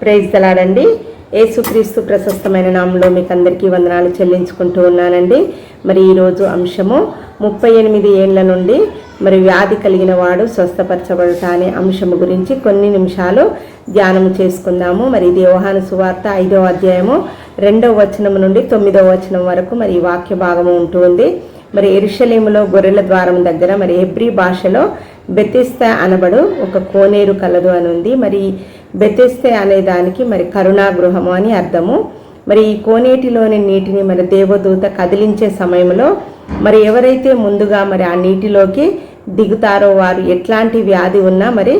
Praise తలాడండి ఏసుక్రీస్తు ప్రశస్తమైన నామంలో మీకు అందరికీ వందనాలు చెల్లించుకుంటూ ఉన్నానండి. మరి ఈరోజు అంశము ముప్పై ఎనిమిది ఏళ్ళ నుండి మరి వ్యాధి కలిగిన వాడు స్వస్థపరచబడట అనే అంశము గురించి కొన్ని నిమిషాలు ధ్యానం చేసుకుందాము. మరి ఇది యోహాను సువార్త ఐదవ అధ్యాయము రెండవ వచనం నుండి తొమ్మిదవ వచనం వరకు మరి ఈ వాక్య భాగము ఉంటుంది మరి ఎరుషలేములో గొర్రెల ద్వారం దగ్గర మరి ఎబ్రి భాషలో బెతిస్తా అనబడు ఒక కోనేరు కలదు అని ఉంది. మరి బెతిస్తే అనే దానికి మరి కరుణాగృహము అని అర్థము. మరి ఈ కోనేటిలోని నీటిని మరి దేవదూత కదిలించే సమయంలో మరి ఎవరైతే ముందుగా మరి ఆ నీటిలోకి దిగుతారో వారు ఎట్లాంటి వ్యాధి ఉన్నా మరి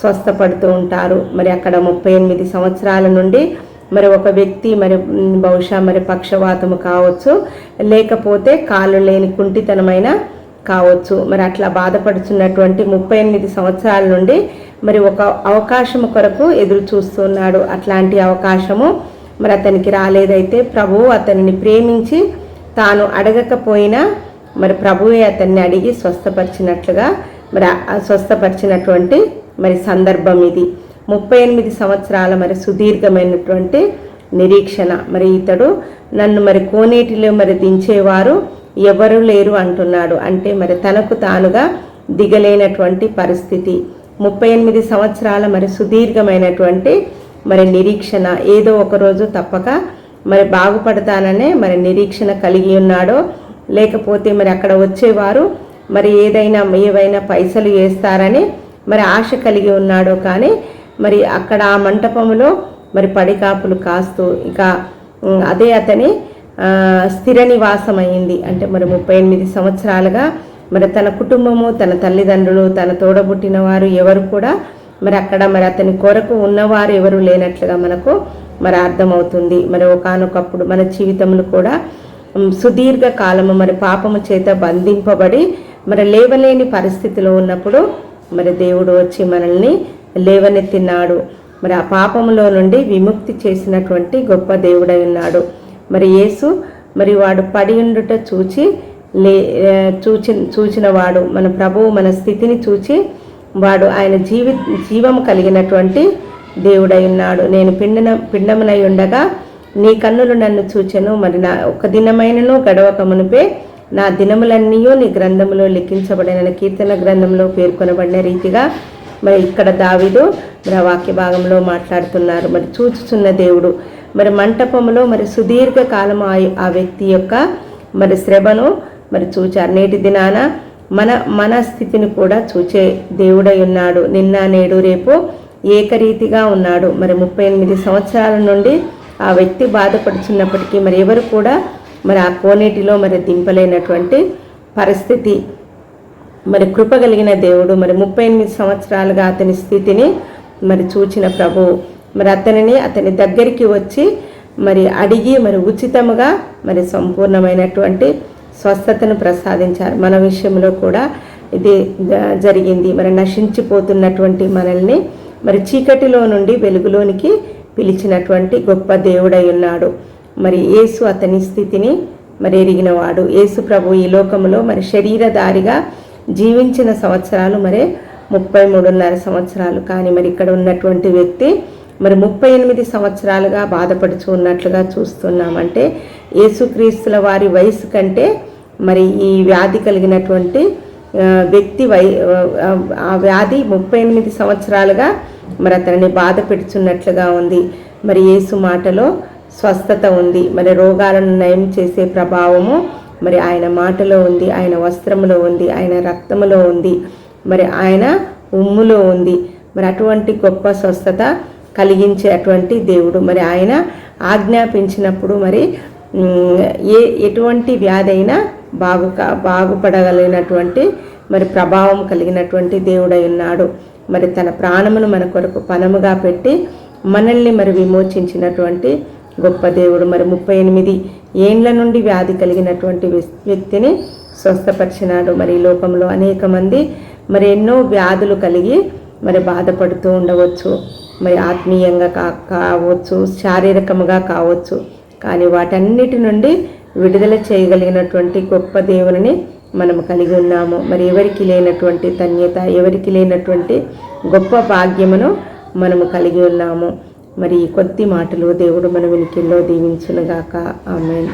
స్వస్థపడుతూ ఉంటారు. మరి అక్కడ ముప్పై ఎనిమిది సంవత్సరాల నుండి మరి ఒక వ్యక్తి మరి బహుశా మరి పక్షవాతము కావచ్చు లేకపోతే కాళ్ళు లేని కుంటితనమైన కావచ్చు. మరి అట్లా బాధపడుచున్నటువంటి ముప్పై ఎనిమిది సంవత్సరాల నుండి మరి ఒక అవకాశము కొరకు ఎదురు చూస్తున్నాడు. అట్లాంటి అవకాశము మరి అతనికి రాలేదైతే ప్రభువు అతనిని ప్రేమించి తాను అడగకపోయినా మరి ప్రభువే అతన్ని అడిగి స్వస్థపరిచినట్లుగా మరి స్వస్థపరిచినటువంటి మరి సందర్భం ఇది. ముప్పై ఎనిమిది సంవత్సరాల మరి సుదీర్ఘమైనటువంటి నిరీక్షణ. మరి ఇతడు నన్ను మరి కోనేటిలో మరి దించేవారు ఎవరు లేరు అంటున్నాడు. అంటే మరి తనకు తానుగా దిగలేనటువంటి పరిస్థితి. ముప్పై ఎనిమిది సంవత్సరాల మరి సుదీర్ఘమైనటువంటి మరి నిరీక్షణ ఏదో ఒక రోజు తప్పక మరి బాగుపడతాననే మరి నిరీక్షణ కలిగి ఉన్నాడో లేకపోతే మరి అక్కడ వచ్చేవారు మరి ఏదైనా ఏవైనా పైసలు వేస్తారని మరి ఆశ కలిగి ఉన్నాడో కానీ మరి అక్కడ ఆ మంటపంలో మరి పడికాపులు కాస్తూ ఇక అదే అతని స్థిర నివాసం అయింది అంటే మరి ముప్పై ఎనిమిది సంవత్సరాలుగా మరి తన కుటుంబము తన తల్లిదండ్రులు తన తోడబుట్టిన వారు ఎవరు కూడా మరి అక్కడ మరి అతని కొరకు ఉన్నవారు ఎవరు లేనట్లుగా మనకు మరి అర్థమవుతుంది. మరి ఒకానొకప్పుడు మన జీవితంలో కూడా సుదీర్ఘ కాలము మరి పాపము చేత బంధింపబడి మరి లేవలేని పరిస్థితిలో ఉన్నప్పుడు మరి దేవుడు వచ్చి మనల్ని లేవనెత్తినాడు. మరి ఆ పాపములో నుండి విముక్తి చేసినటువంటి గొప్ప దేవుడై ఉన్నాడు. మరి యేసు మరి వాడు పడి ఉండుట చూచి లే చూచి చూచినవాడు మన ప్రభువు మన స్థితిని చూచి వాడు ఆయన జీవి జీవము కలిగినటువంటి దేవుడై ఉన్నాడు. నేను పిండన పిండమునై ఉండగా నీ కన్నులు నన్ను చూచెను. మరి నా ఒక దినమైనను గడవక మునిపే నా దినములన్నీయో నీ గ్రంథంలో లిఖించబడిన కీర్తన గ్రంథంలో పేర్కొనబడిన రీతిగా మరి ఇక్కడ దావిదు మరి ఆ వాక్య భాగంలో మాట్లాడుతున్నారు. మరి చూచుచున్న దేవుడు మరి మంటపంలో మరి సుదీర్ఘ కాలం ఆ వ్యక్తి యొక్క మరి శ్రమను మరి చూచారు. నేటి దినాన మన మన స్థితిని కూడా చూచే దేవుడై ఉన్నాడు. నిన్న నేడు రేపు ఏకరీతిగా ఉన్నాడు. మరి ముప్పై ఎనిమిది సంవత్సరాల నుండి ఆ వ్యక్తి బాధపడుచున్నప్పటికీ మరి ఎవరు కూడా మరి ఆ కోనేటిలో మరి దింపలేనటువంటి పరిస్థితి. మరి కృప కలిగిన దేవుడు మరి ముప్పై ఎనిమిది సంవత్సరాలుగా అతని స్థితిని మరి చూచిన ప్రభు. మరి అతనిని అతని దగ్గరికి వచ్చి మరి అడిగి మరి ఉచితముగా మరి సంపూర్ణమైనటువంటి స్వస్థతను ప్రసాదించారు. మన విషయంలో కూడా ఇది జ- జరిగింది. మరి నశించిపోతున్నటువంటి మనల్ని మరి చీకటిలో నుండి వెలుగులోనికి పిలిచినటువంటి గొప్ప దేవుడై ఉన్నాడు. మరి యేసు అతని స్థితిని మరి ఎరిగినవాడు. యేసు ప్రభు ఈ లోకంలో మరి శరీరధారిగా జీవించిన సంవత్సరాలు మరి ముప్పై మూడున్నర సంవత్సరాలు. కానీ మరి ఇక్కడ ఉన్నటువంటి వ్యక్తి మరి ముప్పై ఎనిమిది సంవత్సరాలుగా బాధపడుచు ఉన్నట్లుగా చూస్తున్నామంటే యేసుక్రీస్తుల వారి వయసు కంటే మరి ఈ వ్యాధి కలిగినటువంటి వ్యక్తి వై ఆ, వ్యాధి ముప్పై ఎనిమిది సంవత్సరాలుగా మరి అతనిని బాధ పెడుచున్నట్లుగా ఉంది. మరి యేసు మాటలో స్వస్థత ఉంది. మరి రోగాలను నయం చేసే ప్రభావము మరి ఆయన మాటలో ఉంది. ఆయన వస్త్రములో ఉంది. ఆయన రక్తములో ఉంది. మరి ఆయన ఉమ్ములో ఉంది. మరి అటువంటి గొప్ప స్వస్థత కలిగించే అటువంటి దేవుడు. మరి ఆయన ఆజ్ఞాపించినప్పుడు మరి ఏ ఎటువంటి వ్యాధి అయినా బాగు బాగుపడగలిగినటువంటి మరి ప్రభావం కలిగినటువంటి దేవుడై ఉన్నాడు. మరి తన ప్రాణమును మన కొరకు పనముగా పెట్టి మనల్ని మరి విమోచించినటువంటి గొప్ప దేవుడు. మరి ముప్పై ఎనిమిది ఏండ్ల నుండి వ్యాధి కలిగినటువంటి వ్యక్తిని స్వస్థపరిచినాడు. మరి ఈ లోకంలో అనేక మంది మరి ఎన్నో వ్యాధులు కలిగి మరి బాధపడుతూ ఉండవచ్చు. మరి ఆత్మీయంగా కా కావచ్చు శారీరకముగా కావచ్చు. కానీ వాటన్నిటి నుండి విడుదల చేయగలిగినటువంటి గొప్ప దేవుని మనము కలిగి ఉన్నాము. మరి ఎవరికి లేనటువంటి ధన్యత ఎవరికి లేనటువంటి గొప్ప భాగ్యమును మనము కలిగి ఉన్నాము. మరి కొద్ది మాటలు దేవుడు మన వినికిల్లో దీవించునుగాక. ఆమె